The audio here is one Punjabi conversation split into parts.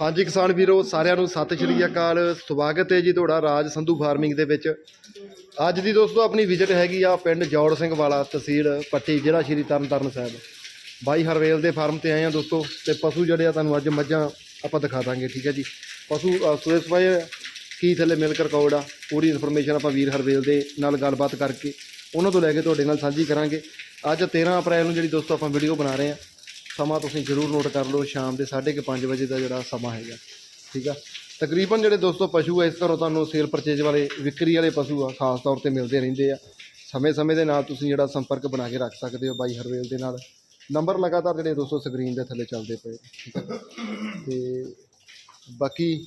ਹਾਂਜੀ ਕਿਸਾਨ ਵੀਰੋ ਸਾਰਿਆਂ ਨੂੰ ਸਤਿ ਸ਼੍ਰੀ ਅਕਾਲ। ਸਵਾਗਤ ਹੈ ਜੀ ਤੁਹਾਡਾ ਰਾਜ ਸੰਧੂ ਫਾਰਮਿੰਗ ਦੇ ਵਿੱਚ। ਅੱਜ ਦੀ ਦੋਸਤੋ ਆਪਣੀ ਵਿਜ਼ਿਟ ਹੈਗੀ ਆ ਪਿੰਡ ਜੌੜ ਸਿੰਘ ਵਾਲਾ ਤਹਿਸੀਲ ਪੱਟੀ ਜ਼ਿਲ੍ਹਾ ਸ਼੍ਰੀ ਤਰਨਤਾਰਨ ਸਾਹਿਬ। ਬਾਈ ਹਰਵੇਲ ਦੇ ਫਾਰਮ ਤੇ ਆਏ ਆ ਦੋਸਤੋ ਤੇ ਪਸ਼ੂ ਜਿਹੜੇ ਆ ਤੁਹਾਨੂੰ ਅੱਜ ਮੱਝਾਂ ਆਪਾਂ ਦਿਖਾ ਦਾਂਗੇ ਠੀਕ ਹੈ ਜੀ। ਪਸ਼ੂ ਅ, ਸੁਰੇਸ਼ ਭਾਈ ਕੀ ਥੱਲੇ ਮਿਲਕ ਰਿਕਾਰਡ ਆ ਪੂਰੀ ਇਨਫੋਰਮੇਸ਼ਨ ਆਪਾਂ ਵੀਰ ਹਰਵੇਲ ਦੇ ਨਾਲ ਗੱਲਬਾਤ ਕਰਕੇ ਉਹਨਾਂ ਤੋਂ ਲੈ ਕੇ ਤੁਹਾਡੇ ਨਾਲ ਸਾਂਝੀ ਕਰਾਂਗੇ। ਅੱਜ 13 ਅਪ੍ਰੈਲ ਨੂੰ ਜਿਹੜੀ ਦੋਸਤੋ ਆਪਾਂ ਵੀਡੀਓ ਬਣਾ ਰਹੇ ਆ ਸਮਾਂ ਤੁਸੀਂ ਜ਼ਰੂਰ ਨੋਟ ਕਰ ਲਓ, ਸ਼ਾਮ ਦੇ 5:30 ਵਜੇ ਦਾ ਜਿਹੜਾ ਸਮਾਂ ਹੈਗਾ, ਠੀਕ ਆ? ਤਕਰੀਬਨ ਜਿਹੜੇ ਦੋਸਤੋ ਪਸ਼ੂ ਆ, ਇਸ ਘਰੋਂ ਤੁਹਾਨੂੰ ਸੇਲ ਪਰਚੇਜ ਵਾਲੇ, ਵਿਕਰੀ ਵਾਲੇ ਪਸ਼ੂ ਆ, ਖਾਸ ਤੌਰ ਤੇ ਮਿਲਦੇ ਰਹਿੰਦੇ ਆ। ਸਮੇਂ-ਸਮੇਂ ਦੇ ਨਾਲ ਤੁਸੀਂ ਜਿਹੜਾ ਸੰਪਰਕ ਬਣਾ ਕੇ ਰੱਖ ਸਕਦੇ ਹੋ ਬਾਈ ਹਰਵੇਲ ਦੇ ਨਾਲ। ਨੰਬਰ ਲਗਾਤਾਰ ਜਿਹੜੇ ਦੋਸਤੋ ਸਕਰੀਨ ਦੇ ਥੱਲੇ ਚੱਲਦੇ ਪਏ ਠੀਕ ਆ? ਤੇ ਬਾਕੀ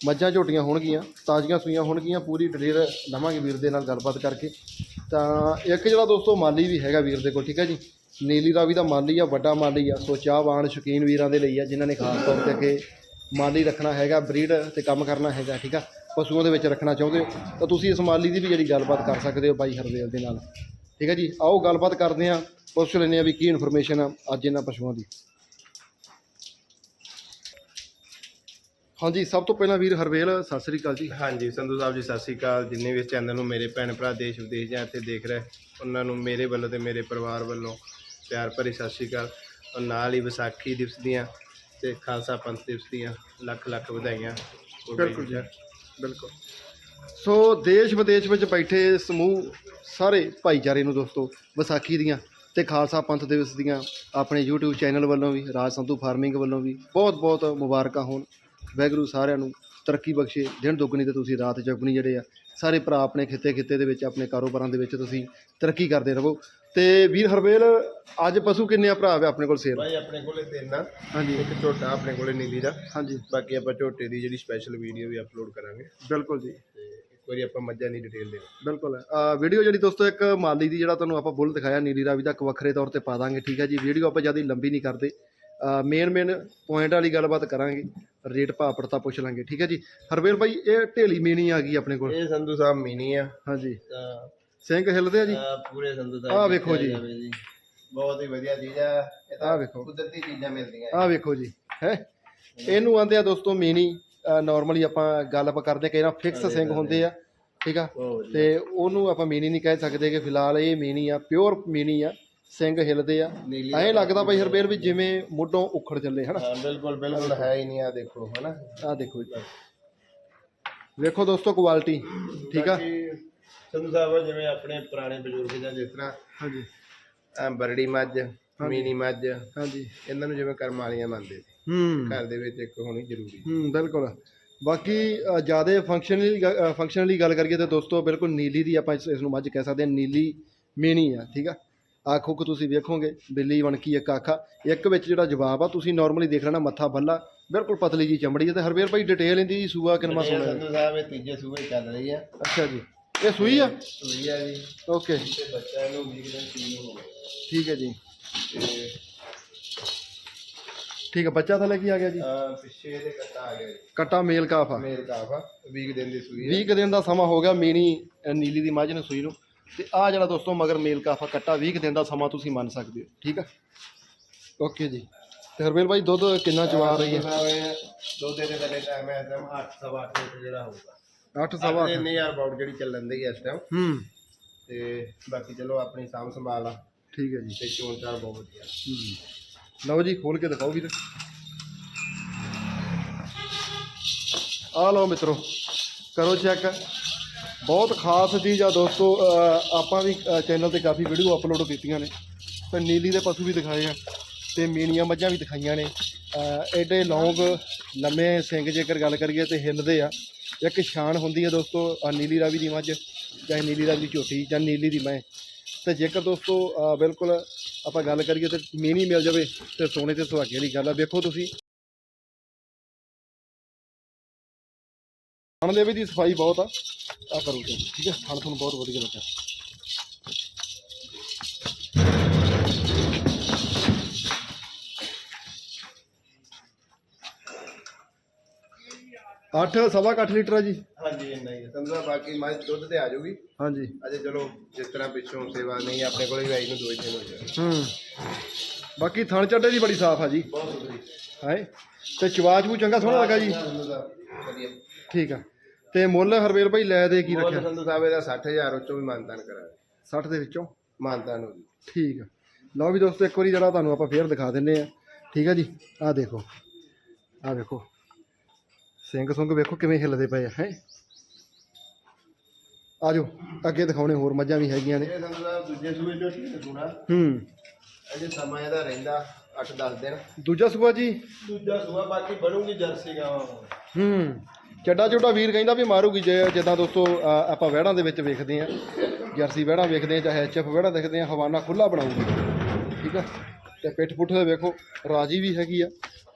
ਮੱਝਾਂ ਝੋਟੀਆਂ ਹੋਣਗੀਆਂ, ਤਾਜ਼ੀਆਂ ਸੂਈਆਂ ਹੋਣਗੀਆਂ, ਪੂਰੀ ਡਿਟੇਲ ਲਵਾਂਗੇ ਵੀਰ ਦੇ ਨਾਲ ਗੱਲਬਾਤ ਕਰਕੇ। ਤਾਂ ਇੱਕ ਜਿਹੜਾ ਦੋਸਤੋ ਮਾਲੀ ਵੀ ਹੈਗਾ ਵੀਰ ਦੇ ਕੋਲ, ਠੀਕ ਹੈ ਜੀ? ਨੀਲੀ ਰਾਵੀ ਦਾ ਮਾਲੀ ਆ ਵੱਡਾ ਮਾਲੀ ਆ, ਸੋ ਚਾਹਵਾਨ ਸ਼ੌਕੀਨ ਵੀਰਾਂ ਦੇ ਲਈ ਆ, ਜਿਨ੍ਹਾਂ ਨੇ ਖਾਸ ਤੌਰ ਤੇ ਕਿ ਮਾਲੀ ਰੱਖਣਾ ਹੈਗਾ, ਬਰੀਡ ਤੇ ਕੰਮ ਕਰਨਾ ਹੈਗਾ, ਠੀਕ ਆ? ਪਸ਼ੂਆਂ ਦੇ ਵਿੱਚ ਰੱਖਣਾ ਚਾਹੁੰਦੇ ਹੋ, ਤਾਂ ਤੁਸੀਂ ਇਸ ਮਾਲੀ ਦੀ ਵੀ ਜਿਹੜੀ ਗੱਲਬਾਤ ਕਰ ਸਕਦੇ ਹੋ ਬਾਈ ਹਰਵੇਲ ਦੇ ਨਾਲ। ਠੀਕ ਹੈ ਜੀ? ਆਓ ਗੱਲਬਾਤ ਕਰਦੇ ਹਾਂ, ਪੁੱਛ ਲੈਂਦੇ ਆ ਵੀ ਕੀ ਇਨਫੋਰਮੇਸ਼ਨ ਆ ਅੱਜ ਇਹਨਾਂ ਪਸ਼ੂਆਂ ਦੀ। ਹਾਂਜੀ, ਸਭ ਤੋਂ ਪਹਿਲਾਂ ਵੀਰ ਹਰਵੇਲ, ਸਤਿ ਸ੍ਰੀ ਅਕਾਲ ਜੀ। ਹਾਂਜੀ, ਸੰਧੂ ਸਾਹਿਬ ਜੀ, ਸਤਿ ਸ਼੍ਰੀ ਅਕਾਲ। ਜਿੰਨੇ ਵੀ ਇਸ ਚੈਨਲ ਨੂੰ ਮੇਰੇ ਭੈਣ ਭਰਾ, ਦੇਸ਼ ਵਿਦੇਸ਼ ਜਾਂ ਇੱਥੇ ਦੇਖ ਰਹੇ, ਉਹਨਾਂ ਨੂੰ ਮੇਰੇ ਵੱਲੋਂ ਤੇ ਮੇਰੇ ਪਰਿਵਾਰ ਵੱਲੋਂ ਪਿਆਰ ਭਰੀ ਸਤਿ ਸ਼੍ਰੀ ਅਕਾਲ। ਔਰ ਨਾਲ ਹੀ ਵਿਸਾਖੀ ਦਿਵਸ ਦੀਆਂ ਤੇ ਖਾਲਸਾ ਪੰਥ ਦਿਵਸ ਦੀਆਂ ਲੱਖ ਲੱਖ ਵਧਾਈਆਂ। ਬਿਲਕੁਲ ਜੀ ਬਿਲਕੁਲ। ਸੋ ਦੇਸ਼ ਵਿਦੇਸ਼ ਵਿੱਚ ਬੈਠੇ ਸਮੂਹ ਸਾਰੇ ਭਾਈਚਾਰੇ ਨੂੰ ਦੋਸਤੋ ਵਿਸਾਖੀ ਦੀਆਂ ਤੇ ਖਾਲਸਾ ਪੰਥ ਦਿਵਸ ਦੀਆਂ ਆਪਣੇ YouTube ਚੈਨਲ ਵੱਲੋਂ ਵੀ ਰਾਜ ਸੰਧੂ ਫਾਰਮਿੰਗ ਵੱਲੋਂ ਵੀ ਬਹੁਤ ਬਹੁਤ ਮੁਬਾਰਕਾਂ ਹੋਣ। ਵਾਹਿਗੁਰੂ ਸਾਰਿਆਂ ਨੂੰ ਤਰੱਕੀ ਬਖਸ਼ੇ। ਦਿਨ ਦੁੱਗਣੀ ਤੇ ਤੁਸੀਂ ਰਾਤ ਚੌਗਣੀ ਜਿਹੜੇ ਆ ਸਾਰੇ ਭਰਾ ਆਪਣੇ ਖਿੱਤੇ ਖਿੱਤੇ ਦੇ ਵਿੱਚ ਆਪਣੇ ਕਾਰੋਬਾਰਾਂ ਦੇ ਵਿੱਚ ਤੁਸੀਂ ਤਰੱਕੀ ਕਰਦੇ ਰਹੋ। ਤੇ ਵੀਰ ਹਰਵੇਲ ਅੱਜ ਪਸ਼ੂ ਕਿੰਨੇ ਆ ਭਰਾ ਵੇ ਆਪਣੇ ਕੋਲ ਸੇਲ? ਭਾਈ ਆਪਣੇ ਕੋਲੇ ਤਿੰਨ ਆ। ਹਾਂਜੀ। ਇੱਕ ਝੋਟਾ ਆਪਣੇ ਕੋਲੇ ਨੀਲੀ ਦਾ। ਹਾਂਜੀ। ਬਾਕੀ ਆਪਾਂ ਝੋਟੇ ਦੀ ਜਿਹੜੀ ਸਪੈਸ਼ਲ ਵੀਡੀਓ ਵੀ ਅਪਲੋਡ ਕਰਾਂਗੇ। ਬਿਲਕੁਲ ਜੀ। ਵਾਰੀ ਆਪਾਂ ਮੱਝਾਂ ਦੀ ਡਿਟੇਲ ਦੇ ਬਿਲਕੁਲ। ਵੀਡੀਓ ਜਿਹੜੀ ਦੋਸਤੋ ਇੱਕ ਮਾਲੀ ਦੀ ਜਿਹੜਾ ਤੁਹਾਨੂੰ ਆਪਾਂ ਬੁੱਲ ਦਿਖਾਇਆ ਨੀਲੀ ਰਾਵੀ ਦਾ ਇੱਕ ਵੱਖਰੇ ਤੌਰ ਤੇ ਪਾ ਦਾਂਗੇ ਠੀਕ ਹੈ ਜੀ। ਵੀਡੀਓ ਆਪਾਂ ਜ਼ਿਆਦਾ ਲੰਬੀ ਨਹੀਂ ਕਰਦੇ। ਮੇਨ ਮੇਨ ਪੁਆਇੰਟ ਵਾਲੀ ਗੱਲਬਾਤ ਕਰਾਂਗੇ। ਰੇਟ ਭਾਅ ਪੜਤਾ ਪੁੱਛ ਲਾਂਗੇ ਠੀਕ ਹੈ ਜੀ। ਹਰਵੇਲ ਭਾਈ ਇਹ ਢੇਲੀ ਮੀਣੀ ਆ ਗਈ ਆਪਣੇ ਕੋਲ? ਇਹ ਸੰਧੂ ਸਾਹਿਬ ਮਿਨੀ ਆ। ਹਾਂਜੀ। ਤਾਂ ਸਿੰਘ ਹਿੱਲਦੇ ਆ ਜੀ? ਆਹ ਪੂਰੇ ਸੰਧੂ ਸਾਹਿਬ ਆਹ ਵੇਖੋ ਜੀ। ਜਾਵੇ ਬਹੁਤ ਹੀ ਵਧੀਆ ਚੀਜ਼ ਆ। ਇਹ ਤਾਂ ਆਹ ਵੇਖੋ। ਕੁਦਰਤੀ ਚੀਜ਼ਾਂ ਮਿਲਦੀਆਂ। ਆਹ ਵੇਖੋ ਜੀ ਹੈ? ਇਹਨੂੰ ਆਂਦੇ ਆ ਦੋਸਤੋ ਮੀਣੀ ਨਾਰਮਲੀ ਆਪਾਂ ਗੱਲ ਆਪਾਂ ਕਰਦੇ ਕਿ ਇਹਨਾਂ ਫਿਕਸ ਸਿੰਘ ਹੁੰਦੇ ਆ ਠੀਕ ਆ? ਬਹੁਤ ਵਧੀਆ। ਤੇ ਉਹਨੂੰ ਆਪਾਂ ਮੀਣੀ ਨਹੀਂ ਕਹਿ ਸਕਦੇ ਕਿ ਫਿਲਹਾਲ ਇਹ ਮੀਣੀ ਆ ਪਿਓਰ ਮੀਣੀ ਆ ਸਿੰਘ ਹਿੱਲਦੇ ਆ। ਨੀਲੀ ਐਂ ਲੱਗਦਾ ਬਾਈ ਹਰਬੇਰ ਵੀ ਜਿਵੇਂ ਮੁੱਢੋਂ ਉਖੜ ਚੱਲੇ ਹਨਾ? ਹਾਂ ਬਿਲਕੁਲ ਬਿਲਕੁਲ। ਹੈ ਹੀ ਨਹੀਂ ਆ ਦੇਖੋ ਹਨਾ? ਆਹ ਦੇਖੋ ਜੀ। ਵੇਖੋ ਦੋਸਤੋ ਕੁਆਲਿਟੀ ਠੀਕ ਆ? ਬਾਕੀ ਸੰਧੂ ਸਾਹਿਬ ਜਿਵੇਂ ਆਪਣੇ ਪੁਰਾਣੇ ਬਜ਼ੁਰਗ ਜਾਂ ਜਿਸ ਤਰ੍ਹਾਂ ਹਾਂਜੀ। ਆਹ ਬਰੜੀ ਮੱਝ ਮੀਨੀ ਮੱਝ ਹਾਂਜੀ। ਇਹਨਾਂ ਨੂੰ ਜਿਵੇਂ ਕਰਮ ਵਾਲੀਆਂ ਮੰਨਦੇ ਸੀ। ਹੂੰ। ਘਰ ਦੇ ਵਿੱਚ ਇੱਕ ਹੋਣੀ ਜ਼ਰੂਰੀ। ਹੂੰ ਬਿਲਕੁਲ। ਬਾਕੀ ਜ਼ਿਆਦਾ ਫੰਕਸ਼ਨਲੀ ਫੰਕਸ਼ਨਲੀ ਗੱਲ ਕਰੀਏ ਤਾਂ ਦੋਸਤੋ ਬਿਲਕੁਲ ਨੀਲੀ ਦੀ ਆਪਾਂ ਇਸ ਇਸ ਨੂੰ ਮੱਝ ਕਹਿ ਸਕਦੇ ਹਾਂ ਨੀਲੀ ਮੇਣੀ ਆ ਠੀਕ ਆ? ਆਖੋ ਕਿ ਤੁਸੀਂ ਵੇਖੋਗੇ ਬਿੱਲੀ ਵਣਕੀ ਇੱਕ ਆਖਾ। ਇੱਕ ਵਿੱਚ ਜਿਹੜਾ ਜਵਾਬ ਆ ਤੁਸੀਂ ਨਾਰਮਲੀ ਦੇਖ ਲੈਣਾ ਮੱਥਾ ਬੱਲਾ। ਬਿਲਕੁਲ ਪਤਲੀ ਜੀ ਚਮੜੀ ਆ ਤੇ ਹਰਵੇਰ ਭਾਈ ਡਿਟੇਲ ਇਹਦੀ ਸੂਆ ਸੋਣਾ ਸੰਧੂ ਸਾਹਿਬ ਇਹ ਤੀਜੇ ਸੂਬੇ ਚੱਲ ਰਹੀ ਆ। ਅੱਛਾ ਜੀ। ਇਹ ਸੂਈ ਆ? ਸੂਈ ਆ ਜੀ। ਓਕੇ। ਤੇ ਬੱਚਾ ਇਹਨੂੰ 20 ਦਿਨ ਸੀਨ ਹੋ ਗਏ ਠੀਕ ਹੈ ਜੀ। ਤੇ ਠੀਕ ਹੈ ਬੱਚਾ ਥੱਲੇ ਕੀ ਆ ਗਿਆ ਜੀ? ਆਹ ਪਿੱਛੇ ਇਹਦੇ ਕੱਟਾ ਆ ਗਿਆ ਜੀ। ਕਟਾ ਮੇਲ ਕਾਫ ਆ। ਮੇਲ ਕਾਫਾ 20 ਦਿਨ ਦੀ ਸੂਈ ਆ। 20 ਕੁ ਦਿਨ ਦਾ ਸਮਾਂ ਹੋ ਗਿਆ ਮੀਣੀ ਅ, ਨੀਲੀ ਦੀ ਮੱਝ ਨੂੰ ਸੂਈ ਨੂੰ। ਤੇ ਆ ਜਿਹੜਾ ਦੋਸਤੋ ਮਗਰ ਮੇਲ ਕਾਫਾ ਕੱਟਾ 20 ਕੁ ਦਿਨ ਦਾ ਸਮਾਂ ਤੁਸੀਂ ਮੰਨ ਸਕਦੇ ਹੋ। ਠੀਕ ਆ? ਓਕੇ ਜੀ। ਤੇ ਹਰਬੇਲ ਭਾਈ ਦੁੱਧ ਕਿੰਨਾ ਚਵਾ ਰਹੀ ਹੈ? ਦੋ ਦਿਨ ਦੇ ਥੱਲੇ ਟਾਈਮ ਹੈ ਤਾਂ 8 ਸਵਾ 8 ਲੀਟਰ ਜਿਹੜਾ ਹੋਊਗਾ। 8 ਸਵਾ ਅੱਠ ਦਿਨ ਯਾਰ ਬਾਊਟ ਜਿਹੜੀ ਚੱਲਣ ਦੀ ਇਸ ਟਾਈਮ ਹੂੰ। ਤੇ ਬਾਕੀ ਚਲੋ ਆਪਣੀ ਸਾਂਭ ਸੰਭਾਲ ਆ। ਠੀਕ ਹੈ ਜੀ। ਤੇ ਚੋਣ ਚਾਰ ਬਹੁਤ ਵਧੀਆ। ਹੂੰ। ਲਓ ਜੀ ਖੋਲ ਕੇ ਦਿਖਾਓ ਵੀਰ ਆ ਲਓ ਮਿੱਤਰੋ ਕਰੋ ਚੈੱਕ ਬਹੁਤ ਖਾਸ ਚੀਜ਼ ਆ ਦੋਸਤੋ ਅਹ ਆਪਾਂ ਵੀ ਚੈਨਲ ਤੇ ਕਾਫੀ ਵੀਡੀਓ ਅਪਲੋਡ ਕੀਤੀਆਂ ਨੇ। ਤੇ ਨੀਲੀ ਦੇ ਪਸ਼ੂ ਵੀ ਦਿਖਾਏ ਆ ਤੇ ਮੀਨੀਆਂ ਮੱਝਾਂ ਵੀ ਦਿਖਾਈਆਂ ਨੇ। ਅਹ ਐਡੇ ਲੌਂਗ ਲੰਮੇ ਸਿੰਗ ਜੇਕਰ ਗੱਲ ਕਰੀਏ ਤੇ ਹਿੱਲਦੇ ਆ। ਜਾਂ ਕਿ ਸ਼ਾਨ ਹੁੰਦੀ ਹੈ ਦੋਸਤੋ ਨੀਲੀ ਰਾਵੀ ਦੀ ਮੱਝ ਜਾਂ ਨੀਲੀ ਰਾਵੀ ਦੀ ਝੋਟੀ ਜਾਂ ਨੀਲੀ ਦੀ ਮੈਂ। ਤੇ ਜੇਕਰ ਦੋਸਤੋ ਬਿਲਕੁਲ ਆਪਾਂ ਗੱਲ ਕਰੀਏ ਤੇ ਮੀਨੀ ਮਿਲ ਜਾਵੇ, ਤੇ ਸੋਨੇ ਤੇ ਸੁਹਾਗੇ ਵਾਲੀ ਗੱਲ ਆ। ਵੇਖੋ ਤੁਸੀਂ। ਖਾਣ ਦੇ ਵੀ ਦੀ ਸਫ਼ਾਈ ਬਹੁਤ ਆ। ਆ ਕਰੋ ਠੀਕ ਹੈ? ਥਣ ਤੁਹਾਨੂੰ ਬਹੁਤ ਵਧੀਆ ਲੱਗਾ ਅੱਠ ਸਵਾ 8 ਲੀਟਰ ਆ ਜੀ। ਹਾਂਜੀ ਇੰਨਾ ਹੀ ਸਮਝਾ ਬਾਕੀ ਮੈਂ ਦੁੱਧ ਤੇ ਆ ਜਾਊਗੀ। ਹਾਂਜੀ। ਅਜੇ ਚਲੋ ਜਿਸ ਤਰ੍ਹਾਂ ਪਿੱਛੋਂ ਸੇਵਾ ਨਹੀਂ ਆਪਣੇ ਕੋਲ ਹੀ ਆਈ ਨੂੰ ਦੋ ਦਿਨ ਹੋ ਗਏ ਹੂੰ। ਬਾਕੀ ਥਣ ਚੱਡੇ ਦੀ ਬੜੀ ਸਾਫ਼ ਆ ਜੀ। ਬਹੁਤ ਸੁਥਰੀ ਹੈ? ਤੇ ਚਵਾਜ ਨੂੰ ਚੰਗਾ ਸੋਹਣਾ ਲੱਗਾ ਜੀ। ਠੀਕ ਆ। ਤੇ ਮੁੱਲ ਹਰਵੇਲ ਭਾਈ ਲੈ ਦੇ ਕੀ ਰੱਖਿਆ? ਸੰਧੂ ਸਾਹਿਬ ਇਹਦਾ 60000 ਵਿੱਚੋਂ ਵੀ ਮਾਨਤਾਨ ਕਰਾਇਆ 60 ਦੇ ਵਿੱਚੋਂ? ਮਾਨਤਾਨ ਹੋ ਗਈ। ਠੀਕ ਆ। ਲਓ ਵੀ ਦੋਸਤੋ ਇੱਕ ਵਾਰੀ ਜਿਹੜਾ ਤੁਹਾਨੂੰ ਆਪਾਂ ਫੇਰ ਦਿਖਾ ਦਿੰਨੇ ਆ। ਠੀਕ ਆ ਜੀ? ਆ ਦੇਖੋ। ਆ ਵੇਖੋ ਸਿੰਘ ਸੁੰਗ ਵੇਖੋ ਕਿਵੇਂ ਹਿੱਲਦੇ ਪਏ ਆ ਹੈ? ਆਜੋ ਅੱਗੇ ਦਿਖਾਉਣੇ ਹੋਰ ਮੱਝਾਂ ਵੀ ਹੈਗੀਆਂ ਨੇ। ਇਹ ਦੂਜੇ ਸੂਏ ਝੋਟੀ ਨੇ ਸੁਣਾ ਹੂੰ। ਅਜੇ ਸਮਾਂ ਇਹਦਾ ਰਹਿੰਦਾ 8-10 ਦਿਨ। ਦੂਜਾ ਸੂਆ ਜੀ? ਦੂਜਾ ਸੂਆ ਬਾਕੀ ਬਣੂਗੀ ਜਰਸੀ ਗਾਵਾਂ ਹੂੰ। ਚੱਡਾ ਚੋਟਾ ਵੀਰ ਕਹਿੰਦਾ ਵੀ ਮਾਰੂਗੀ ਜੇ ਜਿੱਦਾਂ ਦੋਸਤੋ ਆਪਾਂ ਵਹਿੜਾਂ ਦੇ ਵਿੱਚ ਵੇਖਦੇ ਆ। ਜਰਸੀ ਵਹਿੜਾਂ ਵੇਖਦੇ ਆ ਚਾਹੇ ਐਚਐਫ ਵਹਿੜਾਂ ਦੇਖਦੇ ਆ ਹਵਾਨਾ ਖੁੱਲਾ ਬਣਾਉਂਗੀ ਠੀਕ ਆ? ਤੇ ਪਿੱਠ ਪੁੱਠ ਦੇ ਵੇਖੋ ਰਾਜੀ ਵੀ ਹੈਗੀ ਆ।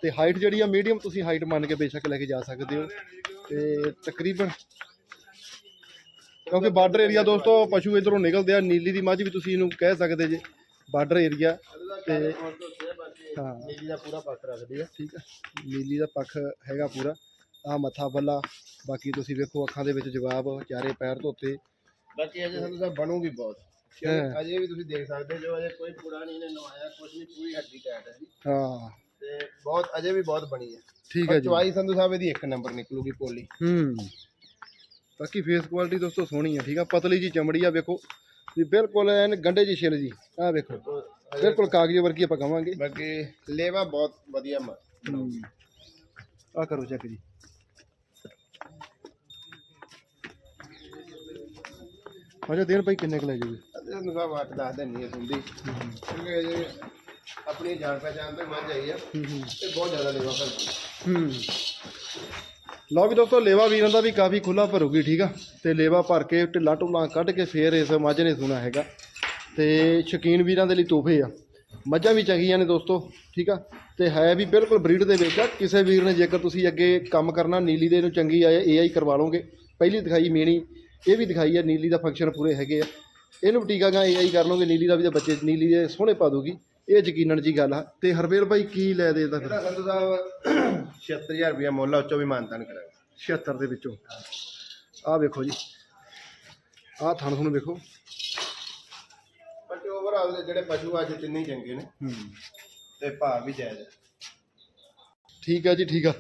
ਤੇ ਹਾਈਟ ਜਿਹੜੀ ਆ ਮੀਡੀਅਮ ਤੁਸੀਂ ਹਾਈਟ ਮੰਨ ਕੇ ਬੇਸ਼ੱਕ ਲੈ ਕੇ ਜਾ ਸਕਦੇ ਹੋ। ਤੇ ਤਕਰੀਬਨ ਕਿਉਂਕਿ ਬਾਰਡਰ ਏਰੀਆ ਦੋਸਤੋ ਪਸ਼ੂ ਇਧਰੋਂ ਨਿਕਲਦੇ ਆ ਨੀਲੀ ਦੀ ਮੱਝ ਵੀ ਤੁਸੀਂ ਇਹਨੂੰ ਕਹਿ ਸਕਦੇ ਜੇ ਬਾਰਡਰ ਏਰੀਆ ਤੇ ਹਾਂ। ਨੀਲੀ ਦਾ ਪੂਰਾ ਪੱਕ ਰੱਖਦੀ ਆ। ਠੀਕ ਆ। ਨੀਲੀ ਦਾ ਪੱਖ ਹੈਗਾ ਪੂਰਾ। ਆ ਮੱਥਾ ਬੱਲਾ ਬਾਕੀ ਤੁਸੀਂ ਵੇਖੋ ਅੱਖਾਂ ਦੇ ਵਿੱਚ ਜਵਾਬ ਚਾਰੇ ਪੈਰ ਧੋਤੇ। ਬਾਕੀ ਅਜੇ ਸੰਧੂ ਸਾਹਿਬ ਬਣੂਗੀ ਬਹੁਤ। ਅਜੇ ਵੀ ਤੁਸੀਂ ਦੇਖ ਸਕਦੇ ਜੋ ਅਜੇ ਕੋਈ ਪੂਰਾ ਨਹੀਂ ਨੇ ਨਵਾਇਆ ਕੁਝ ਨਹੀਂ ਪੂਰੀ ਹੱਡੀ ਟੈਟ ਹੈ ਜੀ। ਹਾਂ। ਤੇ ਬਹੁਤ ਅਜੇ ਵੀ ਬਹੁਤ ਬਣੀ ਹੈ। ਠੀਕ ਹੈ ਜੀ। ਚੁਆਈ ਸੰਧੂ ਸਾਹਿਬ ਇਹਦੀ ਇੱਕ ਨੰਬਰ ਨਿਕਲੂਗੀ ਪੋਲੀ। ਹੂੰ। ਬਾਕੀ ਫੇਸ ਕੁਆਲਿਟੀ ਦੋਸਤੋ ਸੋਹਣੀ ਆ ਠੀਕ ਆ? ਪਤਲੀ ਜੀ ਚਮੜੀ ਆ ਵੇਖੋ। ਵੀ ਬਿਲਕੁਲ ਐਨ ਗੰਡੇ ਜੀ ਛਿਲ ਜੀ। ਆ ਵੇਖੋ। ਬਿਲਕੁਲ। ਕਾਗਜ਼ੀ ਵਰਗੀ ਆਪਾਂ ਕਵਾਂਗੇ। ਬਾਕੀ ਲੇਵਾ ਬਹੁਤ ਵਧੀਆ ਮ ਆ ਕਰੋ ਚੈੱਕ ਜੀ। ਅਜਾ ਦੇਣ ਭਾਈ ਕਿੰਨੇ ਕੁ ਲੈ ਜੂਗੀ ਅਜੇ ਸੰਧੂ ਸਾਹਿਬ 8-10 ਦਿਨ ਨਹੀਂ ਹੁੰਦੀ। ਕਿਉਂਕਿ ਅਜੇ ਆਪਣੀ ਜਾਣ ਪਹਿਚਾਣ ਤੋਂ ਮੱਝ ਆਈ ਆ ਤੇ ਬਹੁਤ ਜ਼ਿਆਦਾ ਲੇਵਾ ਕਰਦੀ ਹੂੰ। ਲਓ ਵੀ ਦੋਸਤੋ ਲੇਵਾ ਵੀਰਾਂ ਦਾ ਵੀ ਕਾਫੀ ਖੁੱਲਾ ਭਰੂਗੀ ਠੀਕ ਆ? ਤੇ ਲੇਵਾ ਭਰ ਕੇ ਢਿੱਲਾ ਢੁੱਲਾ ਕੱਢ ਕੇ ਫੇਰ ਇਸ ਮੱਝ ਨੇ ਸੁਣਾ ਹੈਗਾ। ਤੇ ਸ਼ਕੀਨ ਵੀਰਾਂ ਦੇ ਲਈ ਤੋਹਫੇ ਆ। ਮੱਝਾਂ ਵੀ ਚੰਗੀਆਂ ਨੇ ਦੋਸਤੋ ਠੀਕ ਆ? ਤੇ ਹੈ ਵੀ ਬਿਲਕੁਲ ਬਰੀਡ ਦੇ ਵਿੱਚ ਆ। ਕਿਸੇ ਵੀਰ ਨੇ ਜੇਕਰ ਤੁਸੀਂ ਅੱਗੇ ਕੰਮ ਕਰਨਾ ਨੀਲੀ ਦੇ ਨੂੰ ਚੰਗੀ ਆ ਏਆਈ ਕਰਵਾ ਲਓਗੇ। ਪਹਿਲੀ ਦਿਖਾਈ ਮੀਣੀ ਇਹ ਵੀ ਦਿਖਾਈ ਆ ਨੀਲੀ ਦਾ ਫੰਕਸ਼ਨ ਪੂਰੇ ਹੈਗੇ ਆ। ਇਹਨੂੰ ਟੀਕਾ ਗਾ ਏਆਈ ਕਰ ਲਓਗੇ ਨੀਲੀ ਦਾ ਵੀ ਤੇ ਬੱਚੇ ਨੀਲੀ ਦੇ ਸੋਹਣੇ ਪਾ ਦੂਗੀ ਇਹ ਯਕੀਨਨ ਜੀ ਗੱਲ ਆ। ਤੇ ਹਰਵੇਲ ਭਾਈ ਕੀ ਲੈ ਦੇ ਇਹਦਾ ਫਿਰ? ਇਹਦਾ ਸੰਧੂ ਸਾਹਿਬ 76000 ਰੁਪਇਆ ਮੁੱਲ ਆ ਉੱਚੋਂ ਵੀ ਮਾਨਤਾਨ ਕਰਾਂਗੇ 76 ਦੇ ਵਿੱਚੋਂ। ਆਹ ਵੇਖੋ ਜੀ। ਆਹ ਥਣ ਤੁਹਾਨੂੰ ਵੇਖੋ। ਬਾਕੀ ਓਵਰਆਲ ਦੇ ਜਿਹੜੇ ਪਸ਼ੂ ਅੱਜ ਤਿੰਨੇ ਹੀ ਚੰਗੇ ਨੇ। ਹੂੰ। ਤੇ ਭਾਅ ਵੀ ਜਾਇਜ਼ ਹੈ ਠੀਕ ਆ ਜੀ ਠੀਕ ਆ।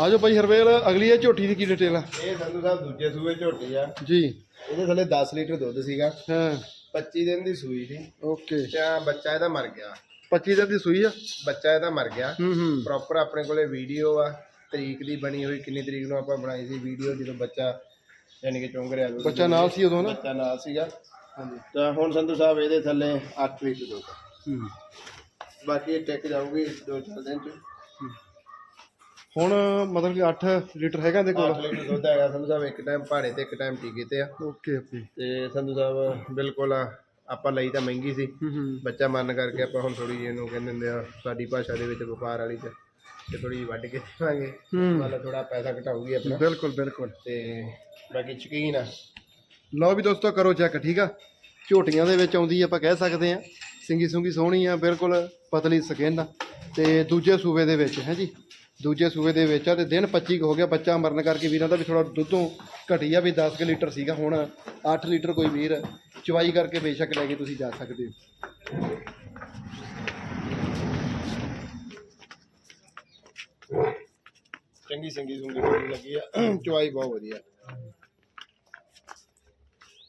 ਆਜੋ ਭਾਈ ਹਰਵੇਲ ਅਗਲੀ ਇਹ ਝੋਟੀ ਦੀ ਕੀ ਡਿਟੇਲ ਆ? ਇਹ ਸੰਧੂ ਸਾਹਿਬ ਦੂਜੇ ਸੂਏ ਝੋਟੀ ਆ। ਜੀ। ਇਹਦੇ ਥੱਲੇ 10 ਲੀਟਰ ਦੁੱਧ ਸੀਗਾ। ਹਾਂ। 25 ਦਿਨ ਦੀ ਸੂਈ ਸੀ ਓਕੇ। ਤੇ ਆਹ ਬੱਚਾ ਇਹਦਾ ਮਰ ਗਿਆ। 25 ਦਿਨ ਦੀ ਸੂਈ ਆ? ਬੱਚਾ ਇਹਦਾ ਮਰ ਗਿਆ। ਹੂੰ ਹੂੰ। ਪ੍ਰੋਪਰ ਆਪਣੇ ਕੋਲੇ ਵੀਡੀਓ ਆ। ਤਰੀਕ ਦੀ ਬਣੀ ਹੋਈ ਕਿੰਨੀ ਤਰੀਕ ਨੂੰ ਆਪਾਂ ਬਣਾਈ ਸੀ ਵੀਡੀਓ ਜਦੋਂ ਬੱਚਾ ਯਾਨੀ ਕਿ ਚੁੰਗ ਰਿਹਾ। ਬੱਚਾ ਨਾਲ ਸੀ ਉਦੋਂ ਨਾ? ਬੱਚਾ ਨਾਲ ਸੀਗਾ। ਹਾਂਜੀ। ਤਾਂ ਹੁਣ ਸੰਧੂ ਸਾਹਿਬ ਇਹਦੇ ਥੱਲੇ 8 ਲੀਟਰ ਦੁੱਧ ਹੂੰ। ਬਾਕੀ ਇਹ ਟਿਕ ਜਾਊਗੀ ਦੋ ਚਾਰ ਦਿਨ ਚ। ਹੁਣ ਮਤਲਬ ਕਿ 8 ਲੀਟਰ ਹੈਗਾ ਇਹਦੇ 8 ਕੋਲ ਲੀਟਰ ਦੁੱਧ ਹੈਗਾ ਸੰਧੂ ਸਾਹਿਬ ਇੱਕ ਟਾਈਮ ਭਾੜੇ ਤੇ ਇੱਕ ਟਾਈਮ ਟੀਕੇ ਤੇ ਆ। Okay okay. ਤੇ ਸੰਧੂ ਸਾਹਿਬ ਬਿਲਕੁਲ ਆਪਾਂ ਲਈ ਤਾਂ ਮਹਿੰਗੀ ਸੀ। ਬੱਚਾ ਮੰਨ ਕਰਕੇ ਆਪਾਂ ਹੁਣ ਥੋੜੀ ਜਿਹੀ ਇਹਨੂੰ ਕਹਿੰਦੇ ਹੁੰਦੇ ਆ ਸਾਡੀ ਭਾਸ਼ਾ ਦੇ ਵਿੱਚ ਵਪਾਰ ਵਾਲੀ ਚ ਤੇ ਥੋੜੀ ਵੱਢ ਕੇ ਦੇਵਾਂਗੇ। ਮਤਲਬ ਥੋੜਾ ਪੈਸਾ ਘਟਾਊਗੀ ਆਪਣਾ। ਬਿਲਕੁਲ ਬਿਲਕੁਲ। ਤੇ ਬਾਕੀ ਸ਼ਕੀਨ ਆ। ਲਓ ਵੀ ਦੋਸਤੋ ਕਰੋ ਚੈੱਕ ਠੀਕ ਆ? ਝੋਟੀਆਂ ਦੇ ਵਿੱਚ ਆਉਂਦੀ ਆਪਾਂ ਕਹਿ ਸਕਦੇ ਆ। ਸਿੰਗੀ ਸੁੰਗੀ ਸੋਹਣੀ ਆ ਬਿਲਕੁਲ ਪਤਲੀ ਸਕਿਨ ਤੇ ਦੂਜੇ ਸੂਬੇ ਦੇ ਵਿੱਚ ਹੈ ਜੀ? ਦੂਜੇ ਸੂਬੇ ਦੇ ਵਿੱਚ ਆ ਤੇ ਦਿਨ 25 ਕੁ ਹੋ ਗਿਆ ਬੱਚਾ ਮਰਨ ਕਰਕੇ ਵੀਰਾਂ ਦਾ ਵੀ ਥੋੜਾ ਦੁੱਧੋਂ ਘਟੀ ਆ ਵੀ 10 ਕੁ ਲੀਟਰ ਸੀਗਾ ਹੁਣ 8 ਲੀਟਰ ਕੋਈ ਵੀਰ ਚਵਾਈ ਕਰਕੇ ਬੇਸ਼ੱਕ ਲੈ ਕੇ ਤੁਸੀਂ ਜਾ ਸਕਦੇ ਹੋ। ਚੰਗੀ ਸੰਗੀ ਸੁੰਗੀ ਲੱਗੀ ਆ। ਚੁਆਈ ਬਹੁਤ ਵਧੀਆ।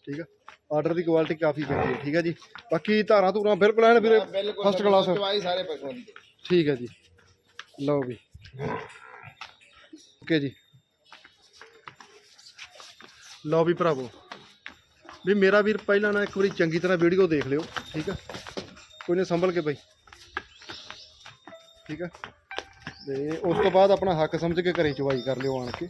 ਠੀਕ ਆ? ਆਰਡਰ ਦੀ ਕੁਆਲਿਟੀ ਕਾਫੀ ਚੰਗੀ ਹੈ ਠੀਕ ਹੈ ਜੀ? ਬਾਕੀ ਧਾਰਾਂ ਧੂਰਾਂ ਬਿਲਕੁਲ ਐਨ ਵੀਰੇ ਫਸਟ ਕਲਾਸ ਚੁਆਈ ਸਾਰੇ ਪਸ਼ੂਆਂ ਦੀ। ਠੀਕ ਹੈ ਜੀ। ਲਓ ਵੀ। ਓਕੇ ਜੀ। ਲਓ ਵੀ ਭਰਾਵੋ, ਵੀ ਮੇਰਾ ਵੀਰ ਪਹਿਲਾਂ ਨਾ ਇੱਕ ਵਾਰੀ ਚੰਗੀ ਤਰ੍ਹਾਂ ਵੀਡੀਓ ਦੇਖ ਲਿਓ, ਠੀਕ ਆ? ਕੋਈ ਨਾ ਸੰਭਲ ਕੇ ਬਈ। ਠੀਕ ਆ? ਤੇ ਉਸ ਤੋਂ ਬਾਅਦ ਆਪਣਾ ਹੱਕ ਸਮਝ ਕੇ ਘਰੇ ਚਵਾਈ ਕਰ ਲਿਓ ਆਣ ਕੇ।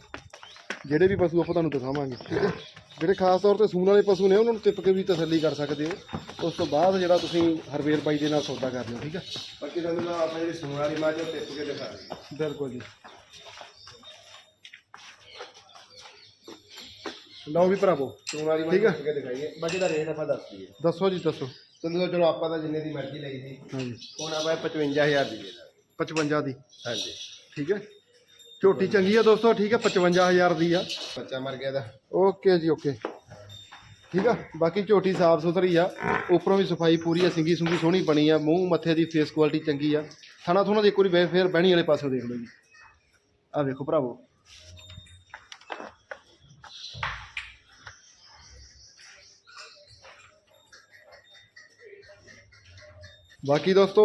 ਜਿਹੜੇ ਵੀ ਪਸ਼ੂ ਆਪਾਂ ਤੁਹਾਨੂੰ ਦਿਖਾਵਾਂਗੇ, ਠੀਕ ਹੈ ਜਿਹੜੇ ਖਾਸ ਤੌਰ ਤੇ ਸੂਣ ਵਾਲੇ ਪਸ਼ੂ ਨੇ ਉਹਨਾਂ ਨੂੰ ਟਿੱਪ ਕੇ ਵੀ ਤਸੱਲੀ ਕਰ ਸਕਦੇ ਹੋ। ਉਸ ਤੋਂ ਬਾਅਦ ਜਿਹੜਾ ਤੁਸੀਂ ਹਰਵੇਲ ਬਾਈ ਦੇ ਨਾਲ ਸੌਦਾ ਕਰ ਲਿਓ ਠੀਕ ਆ? ਬਾਕੀ ਤੁਹਾਨੂੰ ਤਾਂ ਆਪਾਂ ਜਿਹੜੀ ਸੂਣ ਵਾਲੀ ਮੱਝ ਉਹ ਟਿੱਪ ਕੇ ਦਿਖਾ ਰਹੀ ਬਿਲਕੁਲ ਜੀ। ਲਓ ਵੀ ਭਰਾਵੋ ਸੂਣ ਵਾਲੀ ਮੱਝ ਠੀਕ ਆ। ਟਿੱਪ ਕੇ ਦਿਖਾਈਏ। ਬਾਕੀ ਦਾ ਰੇਟ ਆਪਾਂ ਦੱਸ ਦਈਏ। ਦੱਸੋ ਜੀ ਦੱਸੋ। ਤੁਹਾਨੂੰ ਤਾਂ ਚਲੋ ਆਪਾਂ ਤਾਂ ਜਿੰਨੇ ਦੀ ਮਰਜ਼ੀ ਲਈ ਸੀ। ਹਾਂਜੀ। ਹੁਣ ਆਪਾਂ ਇਹ 55000 ਦੀ ਦੇ ਦਾਂਗੇ। 55 ਦੀ। ਹਾਂਜੀ। ਠੀਕ ਹੈ। ਝੋਟੀ ਚੰਗੀ ਆ ਦੋਸਤੋ ਠੀਕ ਹੈ 55000 ਦੀ ਆ। ਬੱਚਾ ਮਰ ਗਿਆ ਦਾ ਓਕੇ ਜੀ ਓਕੇ। ਠੀਕ ਆ ਬਾਕੀ ਝੋਟੀ ਸਾਫ਼ ਸੁਥਰੀ ਆ। ਉੱਪਰੋਂ ਵੀ ਸਫ਼ਾਈ ਪੂਰੀ ਆ ਸਿੰਗੀ ਸੁੰਗੀ ਸੋਹਣੀ ਬਣੀ ਆ ਮੂੰਹ ਮੱਥੇ ਦੀ ਫੇਸ ਕੁਆਲਿਟੀ ਚੰਗੀ ਆ। ਥਣਾ ਥੁਣਾ ਦੀ ਇੱਕ ਵਾਰੀ ਵੇ- ਫੇਰ ਬਹਿਣੀ ਵਾਲੇ ਪਾਸੇ ਦੇਖ ਲਓ ਜੀ। ਆ ਵੇਖੋ ਭਰਾਵੋ। ਬਾਕੀ ਦੋਸਤੋ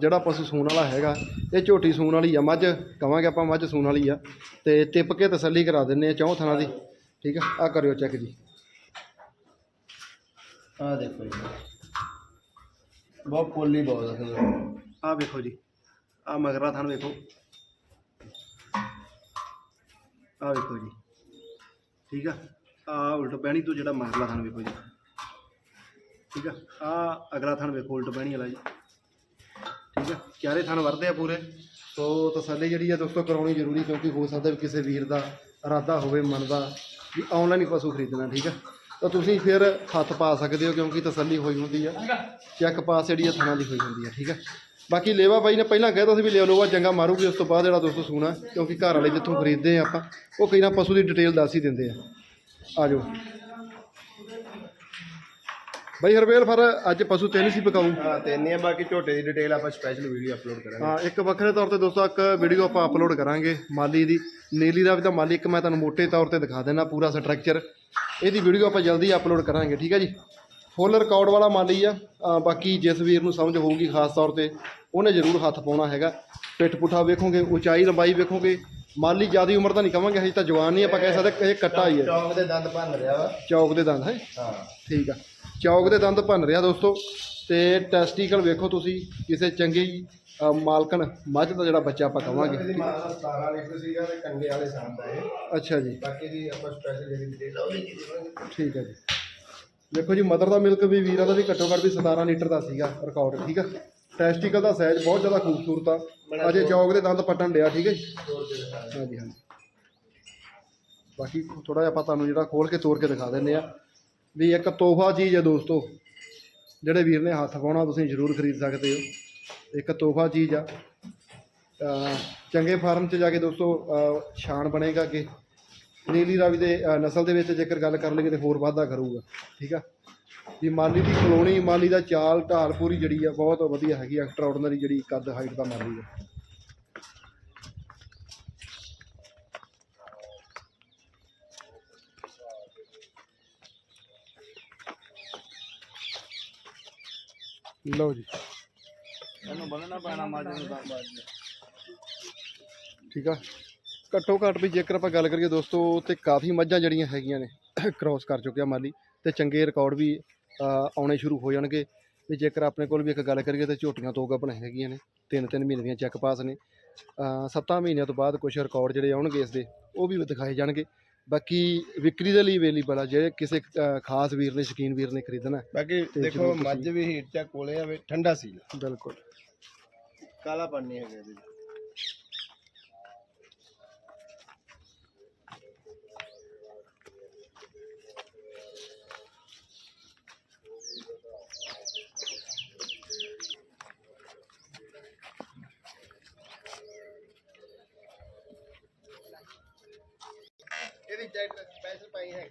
ਜਿਹੜਾ ਪਸ਼ੂ ਸੂਣ ਵਾਲਾ ਹੈਗਾ, ਇਹ ਝੋਟੀ ਸੂਣ ਵਾਲੀ ਆ, ਮੱਝ, ਕਵਾਂਗੇ ਆਪਾਂ ਮੱਝ ਸੂਣ ਵਾਲੀ ਆ। ਤੇ ਟਿਪ ਕੇ ਤਸੱਲੀ ਕਰਾ ਦਿੰਨੇ ਆ ਚੌਂ ਥਣਾ ਦੀ, ਠੀਕ ਆ? ਆ ਕਰਿਓ ਚੈੱਕ ਜੀ। ਆ ਦੇਖੋ ਜੀ। ਬਹੁਤ ਪੋਲੀ ਬਹੁਤ ਹੈ ਆ ਵੇਖੋ ਜੀ। ਆ ਮਗਰਾ ਥਣ ਵੇਖੋ। ਆ ਵੇਖੋ ਜੀ। ਠੀਕ ਆ? ਆ ਉਲਟ ਪੈਣੀ ਤੋਂ ਜਿਹੜਾ ਮਗਰਾ ਥਣ ਵੇਖੋ ਜੀ। ਠੀਕ ਆ? ਆ ਅਗਲਾ ਥਣ ਵੇਖੋ ਉਲਟ ਪੈਣੀ ਵਾਲਾ ਜੀ। ਠੀਕ ਆ? ਚਾਰੇ ਥਣ ਵਰਦੇ ਆ ਪੂਰੇ। ਸੋ ਤਸੱਲੀ ਜਿਹੜੀ ਆ ਦੋਸਤੋ ਕਰਾਉਣੀ ਜ਼ਰੂਰੀ ਕਿਉਂਕਿ ਹੋ ਸਕਦਾ ਵੀ ਕਿਸੇ ਵੀਰ ਦਾ ਇਰਾਦਾ ਹੋਵੇ ਮਨ ਦਾ ਵੀ ਆਨਲਾਈਨ ਹੀ ਪਸ਼ੂ ਖਰੀਦਣਾ ਠੀਕ ਆ? ਤਾਂ ਤੁਸੀਂ ਫਿਰ ਹੱਥ ਪਾ ਸਕਦੇ ਹੋ ਕਿਉਂਕਿ ਤਸੱਲੀ ਹੋਈ ਹੁੰਦੀ ਆ। ਚੈੱਕ ਪਾਸ ਜਿਹੜੀ ਆ ਥਣਾ ਦੀ ਹੋਈ ਹੁੰਦੀ ਆ ਠੀਕ ਆ? ਬਾਕੀ ਲੇਵਾ ਬਾਈ ਨੇ ਪਹਿਲਾਂ ਕਹਿ ਤਾ ਸੀ ਵੀ ਲਿਓ ਲੋਵਾ ਚੰਗਾ ਮਾਰੂਗੀ ਉਸ ਤੋਂ ਬਾਅਦ ਜਿਹੜਾ ਦੋਸਤੋ ਸੂਣਾ ਕਿਉਂਕਿ ਘਰ ਵਾਲੇ ਜਿੱਥੋਂ ਖਰੀਦਦੇ ਆ ਆਪਾਂ ਉਹ ਕਈ ਨਾ ਪਸ਼ੂ ਦੀ ਡਿਟੇਲ ਦੱਸ ਹੀ ਦਿੰਦੇ ਆ। ਆ ਜਾਓ। ਬਾਈ ਹਰਵੇਲ ਫਿਰ ਅੱਜ ਪਸ਼ੂ ਤਿੰਨ ਸੀ ਪਕਾਊ। ਹਾਂ ਤੇ ਇੰਨੀ ਆ ਬਾਕੀ ਝੋਟੇ ਦੀ ਡਿਟੇਲ ਆਪਾਂ ਸਪੈਸ਼ਲ ਵੀਡੀਓ ਅਪਲੋਡ ਕਰਾਂਗੇ। ਹਾਂ ਇੱਕ ਵੱਖਰੇ ਤੌਰ ਤੇ ਦੋਸਤੋ ਇੱਕ ਵੀਡੀਓ ਆਪਾਂ ਅਪਲੋਡ ਕਰਾਂਗੇ ਮਾਲੀ ਦੀ। ਨੀਲੀ ਦਾ ਵੀ ਤਾਂ ਮਾਲੀ ਇੱਕ ਮੈਂ ਤੁਹਾਨੂੰ ਮੋٹے ਤੌਰ ਤੇ ਦਿਖਾ ਦੇਣਾ ਪੂਰਾ ਸਟਰਕਚਰ ਇਹਦੀ ਵੀਡੀਓ ਆਪਾਂ ਜਲਦੀ ਅਪਲੋਡ ਕਰਾਂਗੇ ਠੀਕ ਹੈ ਜੀ? ਫੁੱਲ ਰਿਕਾਰਡ ਵਾਲਾ ਮਾਲੀ ਆ। ਬਾਕੀ ਜਿਸ ਵੀਰ ਨੂੰ ਸਮਝ ਹੋਊਗੀ ਖਾਸ ਤੌਰ ਤੇ ਉਹਨੇ ਜ਼ਰੂਰ ਹੱਥ ਪਾਉਣਾ ਹੈਗਾ। ਪਿੱਠ ਪੁੱਠਾ ਵੇਖੋਗੇ ਉਚਾਈ ਲੰਬਾਈ ਵੇਖੋਗੇ। ਮਾਲੀ ਜਿਆਦੀ ਉਮਰ ਦਾ ਨਹੀਂ ਕਵਾਂਗੇ ਹਜੇ ਤਾਂ ਜਵਾਨ ਨਹੀਂ ਆਪਾਂ ਕਹਿ ਸਕਦੇ ਇਹ ਕੱਟਾ ਹੀ ਹੈ ਚੌਂਕ ਦੇ ਦੰਦ ਭੰਨ ਰਿਹਾ ਵਾ। ਚੌਕ ਦੇ ਦੰਦ ਹੈ? ਹਾਂ। ਠੀਕ ਆ। ਚੌਕ ਦੇ ਦੰਦ ਭੰਨ ਰਿਹਾ ਦੋਸਤੋ ਤੇ ਟੈਸਟੀਕਲ ਵੇਖੋ ਤੁਸੀਂ ਕਿਸੇ ਚੰਗੀ ਮਾਲਕਣ ਮੱਝ ਦਾ ਜਿਹੜਾ ਬੱਚਾ ਆਪਾਂ ਕਵਾਂਗੇ। ਇਹਦੀ ਮਾਂ ਦਾ 17 ਲੀਟਰ ਸੀਗਾ ਤੇ ਕੰਡੇ ਵਾਲੇ ਸਾਹ ਦਾ ਇਹ ਅੱਛਾ ਜੀ। ਬਾਕੀ ਦੀ ਆਪਾਂ ਸਪੈਸ਼ਲ ਜਿਹੜੀ ਡਿਟੇਲ ਉਹ ਲਿਖੀ ਦੇਵਾਂਗੇ ਠੀਕ ਹੈ ਜੀ। ਦੇਖੋ ਜੀ ਮਦਰ ਦਾ ਮਿਲਕ ਵੀ ਵੀਰਾਂ ਦਾ ਵੀ ਘੱਟੋ ਘੱਟ ਵੀ 17 ਲੀਟਰ ਦਾ ਸੀਗਾ ਰਿਕਾਰਡ ਠੀਕ ਆ? ਟੈਸਟੀਕਲ ਦਾ ਸਾਈਜ਼ ਬਹੁਤ ਜ਼ਿਆਦਾ ਖੂਬਸੂਰਤ ਆ। ਅਜੇ ਚੌਕ ਦੇ ਦੰਦ ਪੱਟਣ ਡਿਆ ਠੀਕ ਹੈ ਜੀ? ਹਾਂਜੀ ਹਾਂਜੀ। ਬਾਕੀ ਥੋੜਾ ਜਿਹਾ ਆਪਾਂ ਤੁਹਾਨੂੰ ਜਿਹੜਾ ਖੋਲ ਕੇ ਤੋੜ ਕੇ ਦਿਖਾ ਦਿੰਨੇ ਆ। ਵੀ ਇੱਕ ਤੋਹਫਾ ਚੀਜ਼ ਹੈ ਦੋਸਤੋ, ਜਿਹੜੇ ਵੀਰ ਨੇ ਹੱਥ ਪਾਉਣਾ, ਤੁਸੀਂ ਜ਼ਰੂਰ ਖਰੀਦ ਸਕਦੇ ਹੋ। ਇੱਕ ਤੋਹਫਾ ਚੀਜ਼ ਆ। ਚੰਗੇ ਫਾਰਮ 'ਚ ਜਾ ਕੇ ਦੋਸਤੋ, ਅਹ ਸ਼ਾਨ ਬਣੇਗਾ ਕਿ ਨੀਲੀ ਰਾਵੀ ਦੇ ਨਸਲ ਦੇ ਵਿੱਚ ਜੇਕਰ ਗੱਲ ਕਰ ਲਈਏ ਤੇ ਹੋਰ ਵਾਧਾ ਕਰੂਗਾ, ਠੀਕ ਆ? ਵੀ ਮਾਲੀ ਦੀ ਕਲੋਨੀ, ਮਾਲੀ ਦਾ ਚਾਲ, ਢਾਲ ਪੂਰੀ ਜਿਹੜੀ ਆ, ਬਹੁਤ ਵਧੀਆ ਹੈਗੀ ਐਕਟਰ ਐਕਸਟਰਾਆਰਡਨਰੀ ਜਿਹੜੀ ਕੱਦ ਹਾਈਟ ਦਾ ਮਾਲੀ ਆ। ਲਓ ਜੀ। ਇਹਨੂੰ ਬੰਨਣਾ ਪੈਣਾ ਮੱਝ ਨੂੰ ਤਾਂ। ਠੀਕ ਆ। ਘੱਟੋ ਘੱਟ ਵੀ ਜੇਕਰ ਆਪਾਂ ਗੱਲ ਕਰੀਏ ਦੋਸਤੋ ਤੇ ਕਾਫੀ ਮੱਝਾਂ ਜਿਹੜੀਆਂ ਹੈਗੀਆਂ ਨੇ ਕ੍ਰਾਸ ਕਰ ਚੁੱਕਿਆ ਮਾਲੀ ਤੇ ਚੰਗੇ ਰਿਕਾਰਡ ਵੀ ਆਉਣੇ ਸ਼ੁਰੂ ਹੋ ਜਾਣਗੇ। ਵੀ ਜੇਕਰ ਆਪਣੇ ਕੋਲ ਵੀ ਇੱਕ ਗੱਲ ਕਰੀਏ ਤੇ ਝੋਟੀਆਂ ਤੋਂ ਗੱਭਣ ਹੈਗੀਆਂ ਨੇ ਤਿੰਨ ਤਿੰਨ ਮਹੀਨੇ ਦੀਆਂ ਚੈੱਕ ਪਾਸ ਨੇ। ਸੱਤਾਂ ਮਹੀਨਿਆਂ ਤੋਂ ਬਾਅਦ ਕੁਝ ਰਿਕਾਰਡ ਜਿਹੜੇ ਆਉਣਗੇ ਇਸ ਦੇ ਉਹ ਵੀ ਦਿਖਾਏ ਜਾਣਗੇ। ਬਾਕੀ ਵਿਕਰੀ ਦੇ ਲਈ ਅਵੇਲੇਬਲ ਆ ਜਿਹੜੇ ਕਿਸੇ ਖਾਸ ਵੀਰ ਨੇ ਸ਼ਕੀਨ ਵੀਰ ਨੇ ਖਰੀਦਣਾ। ਬਾਕੀ ਦੇਖੋ ਮੱਝ ਵੀ ਹੀਟ ਚਾ ਕੋਲੇ ਆਵੇ ਠੰਡਾ ਸੀ ਬਿਲਕੁਲ ਕਾਲਾ ਪਾਣੀ ਹੈਗਾ ਇਹਦੇ 'ਚ। ਇਹਦੀ ਜੈਕਟ ਸਪੈਸ਼ਲ ਪਾਈ ਹੈ